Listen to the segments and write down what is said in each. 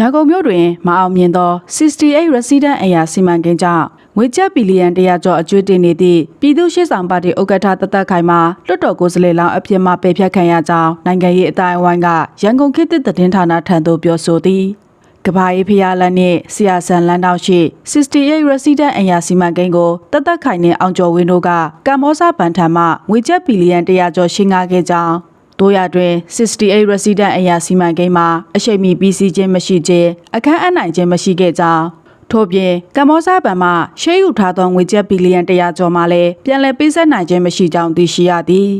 ရန်ကုန်မြို့တွင်မအောင်မြင်သော68 resident area စီမံကိန်းကြောင့်ငွေကျပ်ဘီလီယံ100ကျော်အကျွေးတင်နေသည့်ပြည်သူ့ရှေ့ဆောင်ပါတီဥက္ကဋ္ဌတသက်ခိုင်မှလွတ်တော်ကိုယ်စားလှယ်လောင်းအဖြစ်မှပယ်ဖျက်ခံရကြောင်းနိုင်ငံရေးအတိုင်းအဝိုင်းကရန်ကုန်ခေတ်သစ်သတင်းဌာနထံသို့ပြောဆိုသည်ကဘာရေးဖျားလန်းနှင့်ဆီယာဆန်လန်းတောက်ရှိ68 resident area စီမံကိန်းကိုတသက်ခိုင်နှင့်အောင်ကျော်ဝင်းတို့ကကမ္ဘောဇဘန်ထံမှငွေကျပ်ဘီလီယံ100ကျော်ရှင်းကားခဲ့ကြောင်း တို့ရတွင်68 resident အရာစီမံကိန်းမှာအရှိန်မီပြီးစီးခြင်းမရှိခြင်းအခန်းအနိုင်ခြင်းမရှိခဲ့ကြောင်းထို့ပြင်ကမ္ဘောဇဘဏ်မှရှေးယူထားသောငွေကျပ်ဘီလီယံ100ကျော်မှလည်းပြန်လည်ပေးဆက်နိုင်ခြင်းမရှိကြောင်းသိရှိရသည်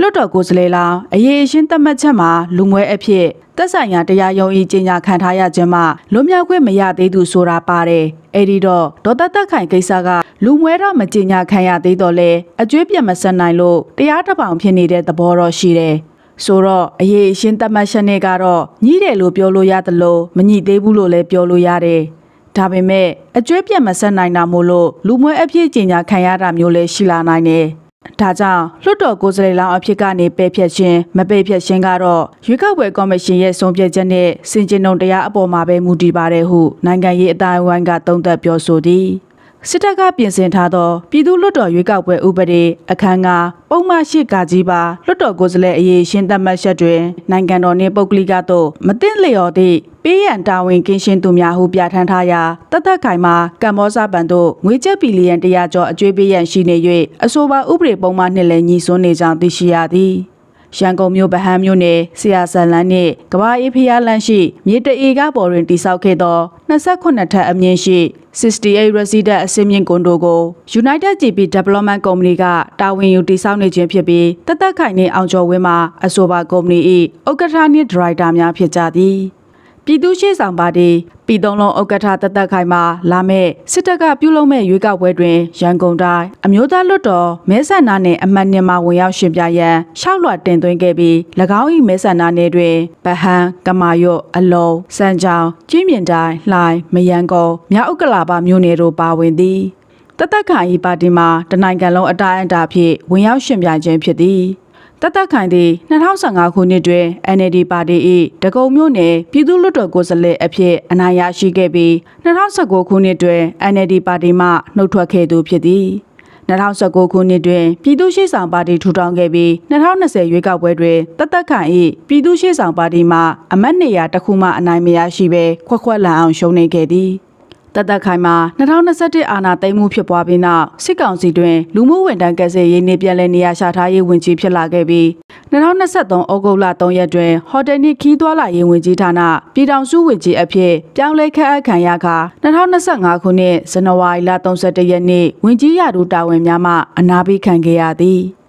လွတ်တော်ကိုယ်စားလှယ်လောင်းအရေးအရှင်းသတ်မှတ်ချက်မှာလူငွဲအဖြစ်သက်ဆိုင်ရာတရားရုံး၏ကြီးညာခံထားရခြင်းမှလွတ်မြောက်ခွင့်မရသေးသူဆိုတာပါတယ်အဲ့ဒီတော့ဒေါ်သက်သက်ခိုင်ကိစ္စကလူငွဲတော့မကြီးညာခံရသေးတော့လေအကျွေးပြတ်မဆက်နိုင်လို့တရားတစ်ပောင်ဖြစ်နေတဲ့သဘောတော့ရှိတယ် ဆိုတော့အရေးအရှင်းသတ်မှတ်ချက်နဲ့ကတော့ညှိတယ်လို့ပြောလို့ရသလိုမညှိသေးဘူးလို့လည်းပြောလို့ရတယ်။ဒါပေမဲ့အကျွေးပြတ်မဆက်နိုင်တာမို့လို့လူမွဲအဖြစ်ကြီးညာခံရတာမျိုးလည်းရှိလာနိုင်တယ်။ဒါကြောင့်လွှတ်တော်ကိုယ်စားလှယ်လောင်းအဖြစ်ကနေပယ်ဖျက်ခြင်းမပယ်ဖျက်ခြင်းကတော့ရွေးကောက်ပွဲကော်မရှင်ရဲ့ဆုံးဖြတ်ချက်နဲ့စင်ကျင်ုံတရားအပေါ်မှာပဲမူတည်ပါတယ်ဟုနိုင်ငံရေးအတိုင်းအဝိုင်းကသုံးသပ်ပြောဆိုသည်။ စစ်တပ်ကပြင်ဆင်ထားသောပြည်သူ့လွတ်တော်ရွေးကောက်ပွဲဥပဒေအခန်းကပုံမှန်ရှိကကြီးပါလွတ်တော်ကိုယ်စားလှယ်အရေးရှင်းသတ်မှတ်ချက်တွင်နိုင်ငံတော်နှင့်ပုဂ္ဂလိကသို့မသိလျော်သည့်ပေးရန်တာဝန်ကင်းရှင်းသူများဟုပြဋ္ဌာန်းထားရာတသက်ခိုင်မှာကမ္ဘောဇဘဏ်သို့ငွေကျပ်ဘီလီယံ100ကျော်အကျွေးပေးရန်ရှိနေ၍အဆိုပါဥပဒေပုံမှန်နှင့်လည်းညီစွန်းနေကြောင်းသိရှိရသည်ရန်ကုန်မြို့ဗဟန်းမြို့နယ်ဆရာဆန်လန်းနှင့်ကဘာအေးဖျားလန်းရှိမြေတအေကပေါ်တွင်တိစောက်ခဲ့သော28ထပ်အမြင့်ရှိ 68 resident အစင်းမြင့်ကွန်ဒိုကို United GP Development Company ကတာဝန်ယူတိစောက်နေခြင်းဖြစ်ပြီးတသက်ခိုင်နှင့်အောင်ကျော်ဝင်းမှာအဆိုပါကုမ္ပဏီ၏ဥက္ကဋ္ဌနှင့်ဒရိုက်တာများဖြစ်ကြသည် ပြည်သူ့ရှေ့ဆောင်ပါတီပြည်သုံးလုံးဥက္ကဋ္ဌတသက်ခိုင်မှာလာမဲ့စစ်တပ်ကပြုလုပ်မဲ့ရွေးကောက်ပွဲတွင်ရန်ကုန်တိုင်းအမျိုးသားလွှတ်တော်မဲဆန္ဒနယ်အမှတ်နှစ်မှာဝင်ရောက်ရှင်ပြရန်ရှောက်လွှတ်တင်သွင်းခဲ့ပြီး၎င်း၏မဲဆန္ဒနယ်တွင်ဗဟန်းကမာရွတ်အလုံးစံကြောင်ကြီးမြင့်တိုင်းလှိုင်မယန်းကုန်းမြောက်ဥက္ကလာပမြို့နယ်တို့ပါဝင်သည်တသက်ခိုင်ဤပါတီမှာတနိုင်ငံလုံးအတိုင်းအတာဖြင့်ဝင်ရောက်ရှင်ပြိုင်ခြင်းဖြစ်သည် တသက်ခိုင်သည်2015ခုနှစ်တွင် NLD ပါတီ၏တကုံမြို့နယ်ပြည်သူ့လွှတ်တော်ကိုယ်စားလှယ်အဖြစ်အနိုင်ရရှိခဲ့ပြီး2019ခုနှစ်တွင် NLD ပါတီမှနှုတ်ထွက်ခဲ့သူဖြစ်သည်2019ခုနှစ်တွင်ပြည်သူ့ရှေ့ဆောင်ပါတီထူထောင်ခဲ့ပြီး2020ရွေးကောက်ပွဲတွင်တသက်ခိုင်၏ပြည်သူ့ရှေ့ဆောင်ပါတီမှအမတ်နေရာတစ်ခုမှအနိုင်မရရှိဘဲခွက်ခွက်လန်အောင်ရှုံးနေခဲ့သည် တသက်ခိုင်မှာ2021အာဏာသိမ်းမှုဖြစ်ပွားပြီးနောက်စစ်ကောင်စီတွင်လူမှုဝန်ထမ်းကယ်ဆယ်ရေးနှင့်ပြည်လဲနေရာချထားရေးဝန်ကြီးဖြစ်လာခဲ့ပြီး2023ဩဂုတ်လ3ရက်တွင်ဟိုတယ်နှင့်ခီးသွွာလာရေးဝန်ကြီးဌာနပြည်ထောင်စုဝန်ကြီးအဖြစ်ပြောင်းလဲခန့်အပ်ခံရက2025ခုနှစ်ဇန်နဝါရီလ31ရက်နေ့ဝန်ကြီးရာထူးတာဝန်များမှအနာပေးခံခဲ့ရသည်။